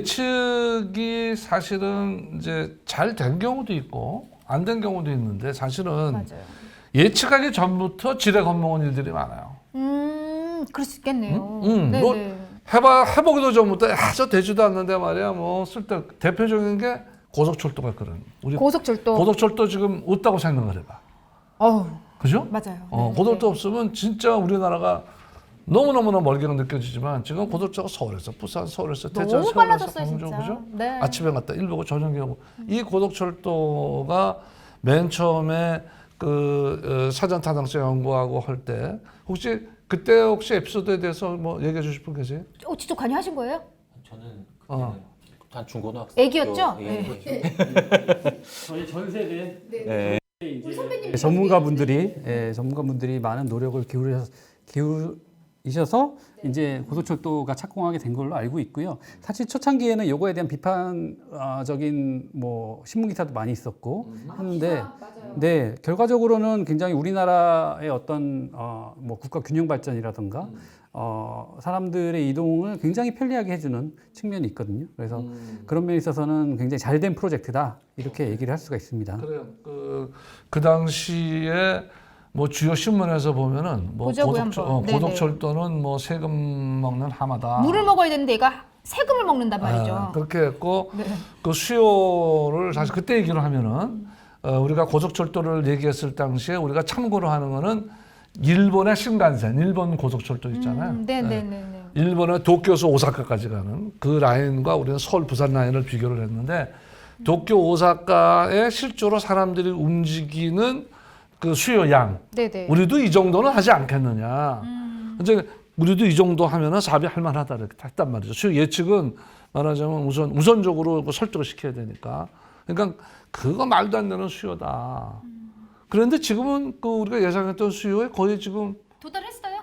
예측이 사실은 이제 잘 된 경우도 있고 안 된 경우도 있는데 사실은 맞아요. 예측하기 전부터 지레 겁먹은 일들이 많아요. 음, 그럴 수 있겠네요. 음, 음, 네, 뭐- 네. 해봐 해보기도 전부터 야저 되지도 않는데 말이야 뭐 쓸데 대표적인 게 고속철도가 그런 우리 고속철도. 고속철도 지금 없다고 생각을 해봐. 어우, 그죠? 맞아요. 어, 네, 고속도 네. 없으면 진짜 우리나라가 너무너무나 멀게는 느껴지지만 지금 고속도가 서울에서 부산, 서울에서 대전, 너무 서울에서 빨라졌어요, 광주, 진짜. 그죠? 네. 아침에 갔다 일 보고 저녁에 오고 이 고속철도가 맨 처음에 그 어, 사전 타당성 연구하고 할 때 혹시 그때 혹시 에피소드에 대해서 뭐 얘기해 주실 분 계세요? 어, 직접 관여하신 거예요? 어. 저는 그때는 한 중고등학생. 애기였죠? 예. 네. 저희 전 세대 네. 이제 전문가분들이 예, 전문가분들이 많은 노력을 기울여서 기울 이셔서 이제 고속철도가 착공하게 된 걸로 알고 있고요. 사실 초창기에는 요거에 대한 비판적인 뭐 신문 기사도 많이 있었고 했는데 네 결과적으로는 굉장히 우리나라의 어떤 어, 뭐 국가 균형 발전이라든가 어, 사람들의 이동을 굉장히 편리하게 해주는 측면이 있거든요. 그래서 그런 면에 있어서는 굉장히 잘 된 프로젝트다 이렇게 얘기를 할 수가 있습니다. 그래요. 그, 그 당시에 뭐 주요 신문에서 보면은 뭐 보자고요, 고속철, 한번. 어, 네네. 고속철도는 뭐 세금 먹는 하마다. 물을 먹어야 되는데 얘가 세금을 먹는단 말이죠. 아, 그렇게 했고 네. 그 수요를 사실 그때 얘기를 하면은 어, 우리가 고속철도를 얘기했을 당시에 우리가 참고로 하는 거는 일본의 신간센, 일본 고속철도 있잖아요. 음, 네, 네, 네, 네. 일본의 도쿄에서 오사카까지 가는 그 라인과 우리는 서울 부산 라인을 비교를 했는데 도쿄 오사카에 실제로 사람들이 움직이는 그 수요 양 네, 네. 우리도 이 정도는 하지 않겠느냐. 음. 이제 우리도 이 정도 하면은 사업이 할 만하다 이렇게 했단 말이죠. 수요 예측은 말하자면 우선 우선적으로 그 설득을 시켜야 되니까. 그러니까 그거 말도 안 되는 수요다. 그런데 지금은 그 우리가 예상했던 수요에 거의 지금 도달했어요?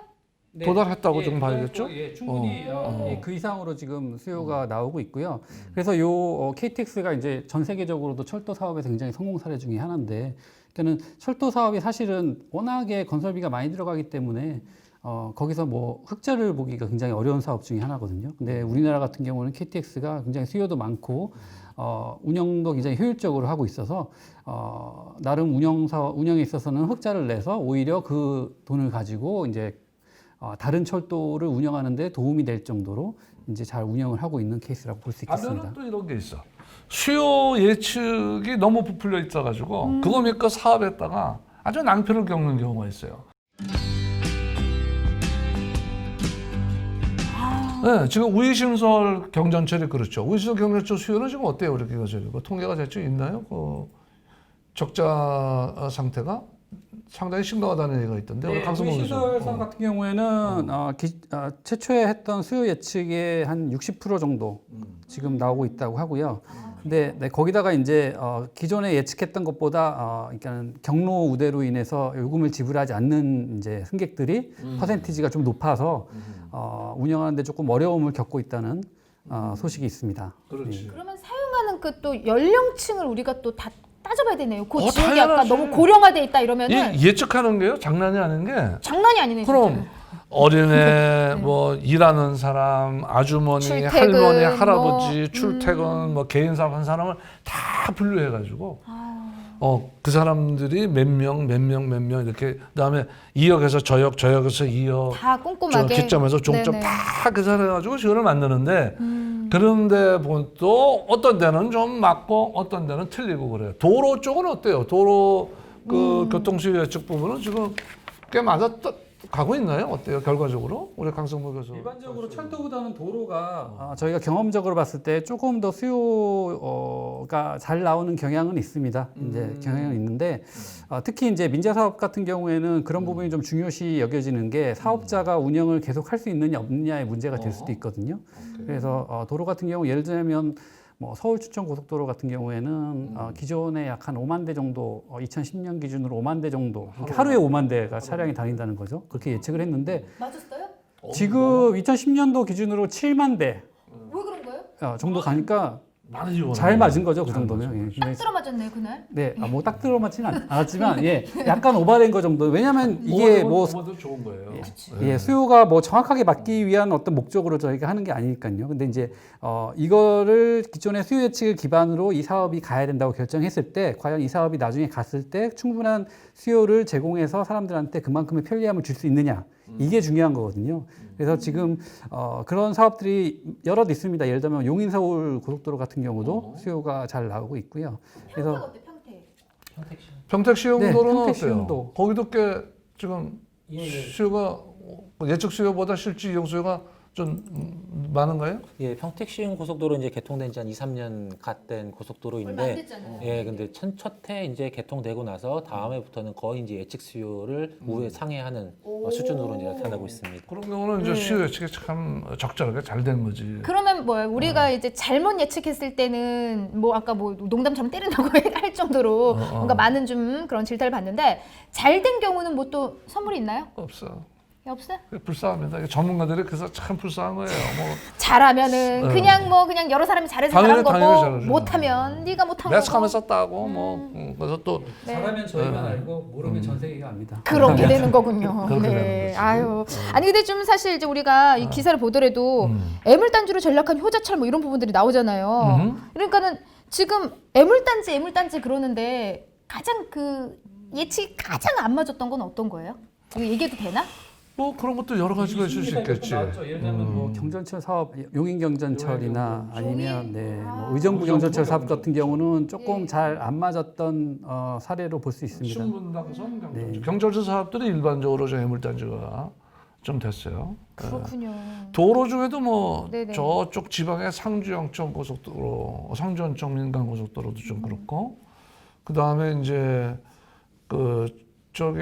도달했다고 좀 봐야겠죠? 예, 충분히 어, 어, 어. 예, 그 이상으로 지금 수요가 나오고 있고요. 그래서 요 어, KTX가 이제 전 세계적으로도 철도 사업에서 굉장히 성공 사례 중에 하나인데, 그러니까는 철도 사업이 사실은 워낙에 건설비가 많이 들어가기 때문에 어, 거기서 뭐 흑자를 보기가 굉장히 어려운 사업 중에 하나거든요. 근데 우리나라 같은 경우는 KTX가 굉장히 수요도 많고 어, 운영도 굉장히 효율적으로 하고 있어서 어, 나름 운영 사 운영에 있어서는 흑자를 내서 오히려 그 돈을 가지고 이제 어, 다른 철도를 운영하는데 도움이 될 정도로 이제 잘 운영을 하고 있는 케이스라고 볼 수 있겠습니다. 또 이런 게 있어. 수요 예측이 너무 부풀려 있어가지고 그거 믿고 사업했다가 아주 낭패를 겪는 경우가 있어요. 네, 지금 우이신설 경전철이 그렇죠. 우이신설 경전철 수요는 지금 어때요? 이렇게 가지고 그 통계가 대충 있나요? 그 적자 상태가 상당히 심각하다는 얘기가 있던데 우리 강승범 교수. 시설사 어. 같은 경우에는 어, 기- 어, 최초에 했던 수요 예측의 한 60% 정도 지금 나오고 있다고 하고요. 근데 네, 거기다가 이제 어, 기존에 예측했던 것보다 어, 그러니까 경로 우대로 인해서 요금을 지불하지 않는 이제 승객들이 퍼센티지가 좀 높아서 어, 운영하는데 조금 어려움을 겪고 있다는 어, 소식이 있습니다. 그렇지. 그러면 사용하는 그 또 연령층을 우리가 또 다 따져봐야 되네요. 그 어, 지역이 당연하지. 너무 고령화돼 있다 이러면은 이 예측하는 게요 장난이 아닌 게 장난이 아니네. 그럼 진짜. 어린애 뭐 일하는 사람 아주머니 출퇴근, 할머니 뭐, 할아버지 출퇴근 뭐 개인 사업 한 사람을 다 분류해 가지고 어그 사람들이 몇 명 몇 명 몇 명 이렇게 그다음에 2역에서 저 역 저 역에서 2역 다 저 꼼꼼하게 기점에서 종점 네네. 다 계산해 가지고 지원을 만드는데 음. 그런데 보면 또 어떤 데는 좀 맞고 어떤 데는 틀리고 그래요. 도로 쪽은 어때요? 도로 그 음. 교통수요 예측 부분은 지금 꽤 떠- 가고 있나요? 어때요? 결과적으로 우리 강성모 교수. 일반적으로 철도보다는 도로가 아, 저희가 경험적으로 봤을 때 조금 더 수요가 잘 나오는 경향은 있습니다. 이제 경향은 있는데 아, 특히 이제 민자 사업 같은 경우에는 그런 부분이 좀 중요시 여겨지는 게 사업자가 운영을 계속 할 수 있느냐 없느냐의 문제가 될 수도 있거든요. 그래서 어, 도로 같은 경우 예를 들면 뭐 서울 추천 고속도로 같은 경우에는 어, 기존에 약 한 5만 대 정도, 어, 2010년 기준으로 5만 대 정도, 이렇게 하루에 5만 대가 차량이 다닌다는 거죠. 그렇게 예측을 했는데 맞았어요? 지금 2010년도 기준으로 7만 대 왜 그런 거예요? 어, 정도 가니까 지원. 잘 맞은 거죠 그잘 정도면. 예. 딱 근데 들어 맞았네 그날. 네, 아, 뭐딱 들어 맞지는 않- 않았지만 예, 약간 오바된 거 정도. 왜냐하면 이게 뭐 좋은 거예요. 예, 수요가 뭐 정확하게 맞기 위한 어떤 목적으로 저희가 하는 게 아니니까요. 근데 이제 어 이거를 기존의 수요 예측을 기반으로 이 사업이 가야 된다고 결정했을 때 과연 이 사업이 나중에 갔을 때 충분한 수요를 제공해서 사람들한테 그만큼의 편리함을 줄 수 있느냐 이게 중요한 거거든요. 그래서 지금 어 그런 사업들이 여럿 있습니다. 예를 들면 용인 서울 고속도로 같은 경우도 수요가 잘 나오고 있고요. 평택 그래서 어때 평택? 평택시. 평택 네, 시흥도로는 평택 어때요? 시흥도. 거기도 꽤 지금 예, 예. 수요가 예측 수요보다 실제 이용 수요가 좀 음, 많은가요? 예, 평택시흥 고속도로 이제 개통된 지 한 2, 3년 갓 된 얼마 안 고속도로인데 됐잖아요. 예, 근데 첫, 첫해 이제 개통되고 나서 다음해부터는 거의 이제 예측 수요를 우회 상회하는 어, 수준으로 이제 나타나고 있습니다. 그런 경우는 이제 네. 수요 예측이 참 적절하게 잘 된 거지. 그러면 뭐야 우리가 이제 잘못 예측했을 때는 뭐 아까 뭐 농담처럼 때린다고 할 정도로 어, 어. 뭔가 많은 좀 그런 질타를 받는데 잘 된 경우는 뭐 또 선물이 있나요? 없어. 예, 없어요? 불쌍합니다. 이게 전문가들이 그래서 참 불쌍한 거예요. 뭐 잘하면은 어. 그냥 뭐 그냥 여러 사람이 잘해서 당연히, 잘한 당연히 거고 잘하죠. 못하면 네가 못한 내가 거고 처음에 썼다고 뭐 음, 그래서 또 네. 잘하면 저희만 네. 알고 모르면 전 세계가 압니다. 그렇게 되는 거군요. 그렇게 되는 네. 거지. 아유. 아니 근데 좀 사실 이제 우리가 이 기사를 보더라도 음. 애물단지로 전락한 효자철 뭐 이런 부분들이 나오잖아요. 음. 그러니까는 지금 애물단지 애물단지 그러는데 가장 그 예측이 가장 안 맞았던 건 어떤 거예요? 이거 얘기해도 되나? 뭐 그런 것도 여러 가지가 있을 수 있겠지. 예를 들면 뭐 경전철 사업, 용인 경전철이나 아니면? 네, 아. 뭐 의정부 경전철 사업 같은 경우는 조금 잘 안 맞았던 어, 사례로 볼 수 있습니다. 신분당선 네. 경찰서 사업들이 일반적으로 좀 해물단지가 좀 됐어요. 그렇군요. 도로 중에도 뭐 네네. 저쪽 지방의 상주 영천 고속도로, 상주 영천 민간 고속도로도 좀 그렇고 그 다음에 이제 그 저기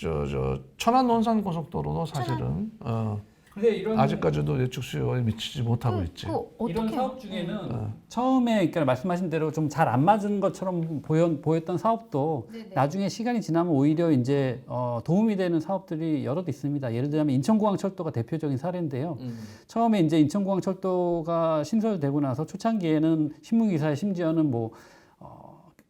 저 저 천안 논산 고속도로도 사실은 어, 근데 이런 아직까지도 예측 수요에 미치지 못하고 있지. 그 이런 어떻게 사업 중에는 처음에 그러니까 말씀하신 대로 좀 잘 안 맞은 것처럼 보여, 보였던 사업도 네네. 나중에 시간이 지나면 오히려 이제 어, 도움이 되는 사업들이 여럿 있습니다. 예를 들면 인천공항 철도가 대표적인 사례인데요. 처음에 이제 인천공항 철도가 신설되고 나서 초창기에는 신문 기사에 심지어는 뭐 어,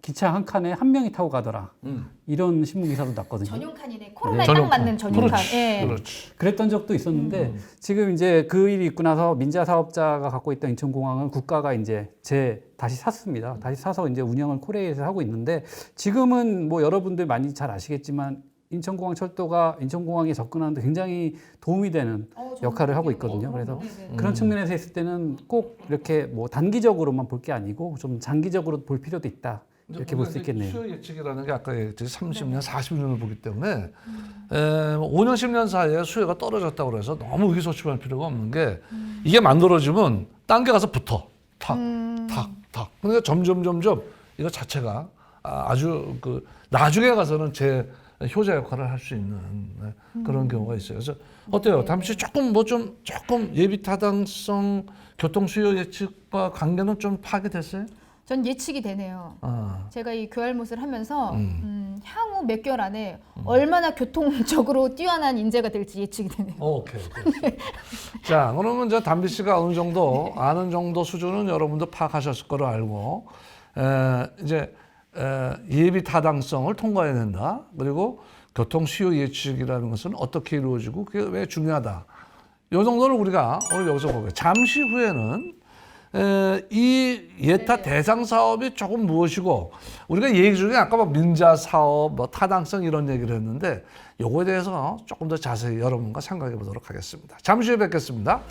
기차 한 칸에 한 명이 타고 가더라 음. 이런 신문 기사도 났거든요. 전용칸이네. 코로나에 네. 딱 맞는 전용칸. 그렇지, 예. 그렇지. 그랬던 적도 있었는데 음. 지금 이제 그 일이 있고 나서 민자 사업자가 갖고 있던 인천공항을 국가가 이제 재 다시 샀습니다. 다시 사서 이제 운영을 코레일에서 하고 있는데 지금은 뭐 여러분들 많이 잘 아시겠지만 인천공항 철도가 인천공항에 접근하는데 굉장히 도움이 되는 어, 역할을 하고. 있거든요. 그래서 네네. 그런 측면에서 했을 때는 꼭 이렇게 뭐 단기적으로만 볼 게 아니고 좀 장기적으로 볼 필요도 있다. 이렇게 볼 수 있겠네요. 수요 예측이라는 게 아까 얘기했듯이 30년, 40년을 보기 때문에 에, 뭐 5년, 10년 사이에 수요가 떨어졌다고 해서 너무 의기소침할 필요가 없는 게 이게 만들어지면 딴 게 가서 붙어. 탁, 탁, 탁. 그러니까 점점, 점점 이거 자체가 아, 아주 그 나중에 가서는 제 효자 역할을 할 수 있는 네, 그런 경우가 있어요. 그래서 어때요? 잠시 조금 뭐 좀 조금 예비 타당성 교통 수요 예측과 관계는 좀 파악이 됐어요? 전 예측이 되네요. 아. 제가 이 교활못을 하면서 음. 음, 향후 몇 개월 안에 얼마나 교통적으로 뛰어난 인재가 될지 예측이 되네요. 오케이. 오케이. 자, 그러면 이제 담비 씨가 어느 정도 아는 정도 수준은 여러분도 파악하셨을 거로 알고 에, 이제 에, 예비 타당성을 통과해야 된다. 그리고 교통 수요 예측이라는 것은 어떻게 이루어지고 그게 왜 중요하다. 요 정도를 우리가 오늘 여기서 보고요. 잠시 후에는 에, 이 예타 대상 사업이 조금 무엇이고 우리가 얘기 중에 아까 막 민자 사업, 뭐 타당성 이런 얘기를 했는데 요거에 대해서 조금 더 자세히 여러분과 생각해 보도록 하겠습니다. 잠시 후에 뵙겠습니다.